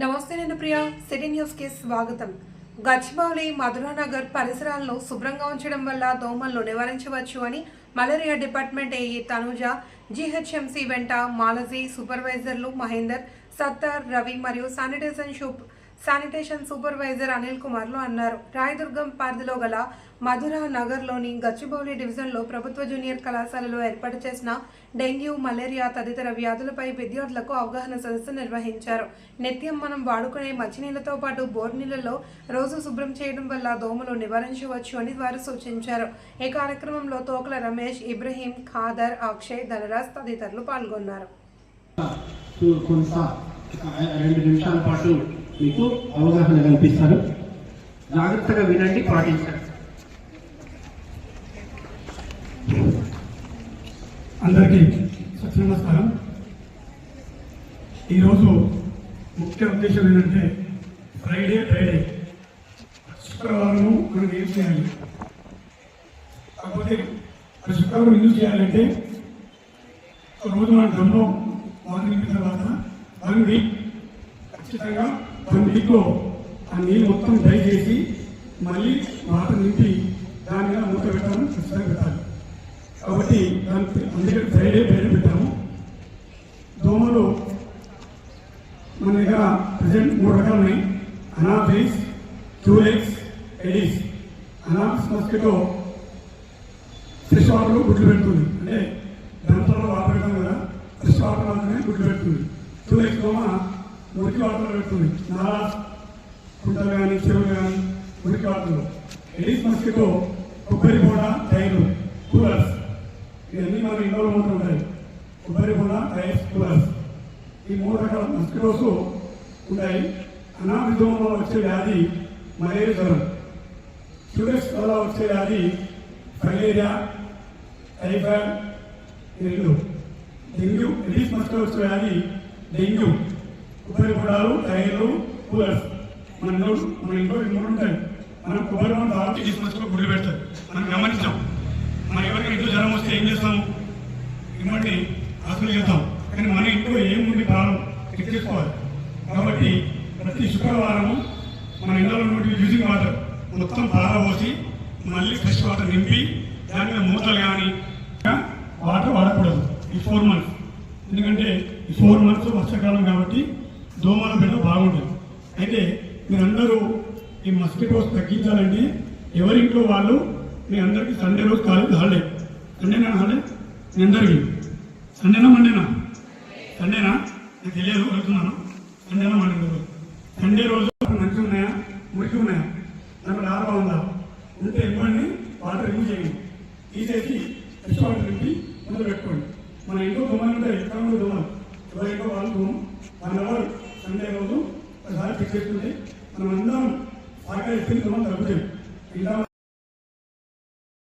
నమస్తే నేను ప్రియ సిటీ న్యూస్కి స్వాగతం. గచ్చిబౌలి మధురానగర్ పరిసరాలను శుభ్రంగా ఉంచడం వల్ల దోమలను నివారించవచ్చు అని malaria department AE Tanuja GHMC వెంట మాలజీ సూపర్వైజర్లు మహేందర్ సత్తార్ రవి మరియు శానిటైజేషన్ షూప్ శానిటేషన్ సూపర్వైజర్ అనిల్ కుమార్లు అన్నారు. రాయదుర్గం పరిధిలో గల మధురా నగర్లోని గచ్చిబౌలి డివిజన్లో ప్రభుత్వ జూనియర్ కళాశాలలో ఏర్పాటు చేసిన డెంగ్యూ మలేరియా తదితర వ్యాధులపై విద్యార్థులకు అవగాహన సదస్సు నిర్వహించారు. నిత్యం మనం వాడుకునే మంచినీళ్ళతో పాటు బోర్ నీళ్ళలో రోజు శుభ్రం చేయడం వల్ల దోమలు నివారించవచ్చు అని వారు సూచించారు. ఈ కార్యక్రమంలో తోకల రమేష్ ఇబ్రహీం ఖాదర్ అక్షయ్ ధనరాజ్ తదితరులు పాల్గొన్నారు. రెండు నిమిషాల పాటు మీకు అవగాహన కల్పిస్తారు. జాగ్రత్తగా వినండి పాటించండి. అందరికీ సత్య నమస్కారం. ఈరోజు ముఖ్య ఉద్దేశం ఏంటంటే ఫ్రైడే ఫ్రైడే శుక్రవారం మనం ఏం చేయాలి? కాకపోతే ఆ శుక్రవారం ఎందుకు చేయాలంటే ఒక రోజు మన డ్రమ్లో మార్నింగ్ తర్వాత వన్ వీక్ ఖచ్చితంగా కొన్ని వీక్లో ఆ నీళ్ళు మొత్తం డ్రై చేసి మళ్ళీ వాటర్ నింపి దాని మీద మూత పెట్టాలని ఖచ్చితంగా పెట్టాలి. కాబట్టి దానికి అందుకే ఫ్రైడే బయట పెట్టాము. దోమలు మన దగ్గర ప్రజెంట్ మూడు రకాలు ఉన్నాయి. Anopheles culex aedes. Anopheles mosquito fresh వాటర్లో గుడ్లు పెడుతుంది. అంటే దాంట్లో వాటర్ పెడతాం కదా ఫ్రెష్ వాటర్ మాత్రమే గుడ్లు పెడుతుంది. క్యూలెక్స్ దోమ మురికి వాటర్ పెడుతుంది. నాలా కుంటలు కానీ చెరువులు కానీ మురికి వాటర్లు. ఎడిస్ మస్కిటో కొబ్బరి బోడ టైర్లు కూలర్స్. ఇవన్నీ మన ఇంట్లో మూడు ఉంటాయి. కొబ్బరి బోడ టైర్స్ కూలర్స్. ఈ మూడు రకాల మస్కిటోస్ ఉంటాయి. అనాభిధంలో వచ్చే వ్యాధి మలేరియా జ్వరం. క్యూరెక్స్ వల్ల వచ్చే వ్యాధి filaria typhoid dengue. Dengue aedes mosquito వచ్చే వ్యాధి డెంగ్యూ. ఉపరిపడాలు టైర్లు కూలర్స్. మన ఇంట్లో మన ఇంట్లో ఈ మూడు ఉంటాయి. మనం కొబ్బరి బోడ తాగితే ఎడిస్ గుడ్లు పెడతారు. మనం గమనించాం. మన ఎవరికి ఇంట్లో జ్వరం వస్తే ఏం చేస్తాము? ఇమ్మటి అసలు చేస్తాం కానీ మన ఇంట్లో ఏముంది ప్రాణం? చెక్ చేసుకోవాలి. కాబట్టి ప్రతి శుక్రవారము మన ఇంట్లో ఉన్నటువంటి యూజింగ్ వాటర్ మొత్తం పారబోసి మళ్ళీ ఫ్రెష్ వాటర్ నింపి దాని మీద మూతలు కానీ వాటర్ వాడకూడదు. ఈ ఫోర్ మంత్స్. ఎందుకంటే ఈ ఫోర్ మంత్స్ వర్షాకాలం కాబట్టి దోమల బిడ్డ బాగుండేది. అయితే మీరందరూ ఈ మస్కిటోస్ తగ్గించాలంటే ఎవరింట్లో వాళ్ళు మీ అందరికీ సండే రోజు కాలేజ్ హాలిడే. సండేనా హాలిడే? మీ అందరికీ. సండేనా మండేనా? సండేనా? నాకు తెలియదు వెళ్తున్నాను సండేనా మండే రోజు? సండే రోజు మంచి ఉన్నాయా? మురికి ఉన్నాయా? దాంట్లో లాభం ఉందా ఉంటే ఇవ్వండి వాటర్ రిమూవ్ చేయండి. తీసేసి ఫ్రెష్ వాటర్ నింపి మొదలు పెట్టుకోండి. మన ఇంట్లో దోమలు ఉంటాయి ఎక్కడ దోమలు. ఎవరింట్లో ఎవరి వాళ్ళు వన్ సండే రోజు ఒకసారి ఫిక్స్ చేసుకుంటే మనం అందరం సహకరిస్తే దొమ్మలు తగ్గుతాయి ఇలా